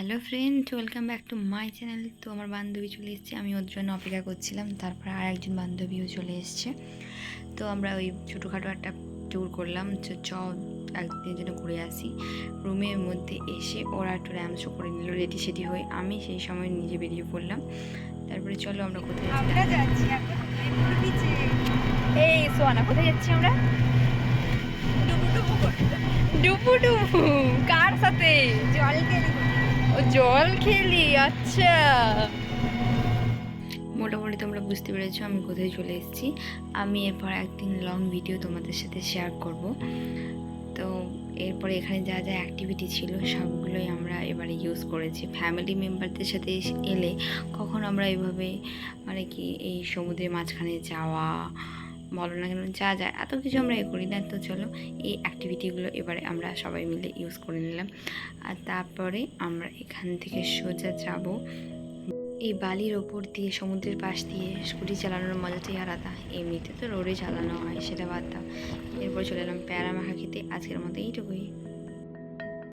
Hello friend welcome back to my channel তো আমার বান্ধবী চলে এসেছে। আমি ওর জন্য অপেক্ষা করছিলাম। তারপর আর একজন বান্ধবীও চলে এসছে। তো আমরা ওই ছোটোখাটো একটা ট্যুর করলাম। তো চ একদিনের জন্য ঘুরে আসি। রুমের মধ্যে এসে ওরা একটু র্যাম শো করে নিল রেডি সেডি হয়ে আমি সেই সময় নিজে বেরিয়ে পড়লাম। তারপরে চলো আমরা কোথায় যাচ্ছি? এই সোয়ানা, কোথায় যাচ্ছি আমরা? জল খেলি আচ্ছা। মোটামুটি তোমরা বুঝতে পেরেছ, আমি কোথায় চলে এসেছি। আমি এরপর একদিন লং ভিডিও তোমাদের সাথে শেয়ার করব। তো এরপরে এখানে যা যা অ্যাক্টিভিটি ছিল, সবগুলোই আমরা এবারে ইউজ করেছি। ফ্যামিলি মেম্বারদের সাথে এলে কখন আমরা এভাবে মানে কি এই সমুদ্রের মাঝখানে যাওয়া বলো না কেন, যা যায়। এত কিছু আমরা এ করি না, তো চলো এই অ্যাক্টিভিটিগুলো এবারে আমরা সবাই মিলে ইউজ করে নিলাম। আর তারপরে আমরা এখান থেকে সোজা যাব। এই বালির ওপর দিয়ে, সমুদ্রের পাশ দিয়ে স্কুটি চালানোর মজাটাই আলাদা। এমনিতে তো রোডে চালানো হয়, সেটা বাদ দাও। এরপর চলে এলাম প্যারা খেতে। আজকের মতো এইটুকুই।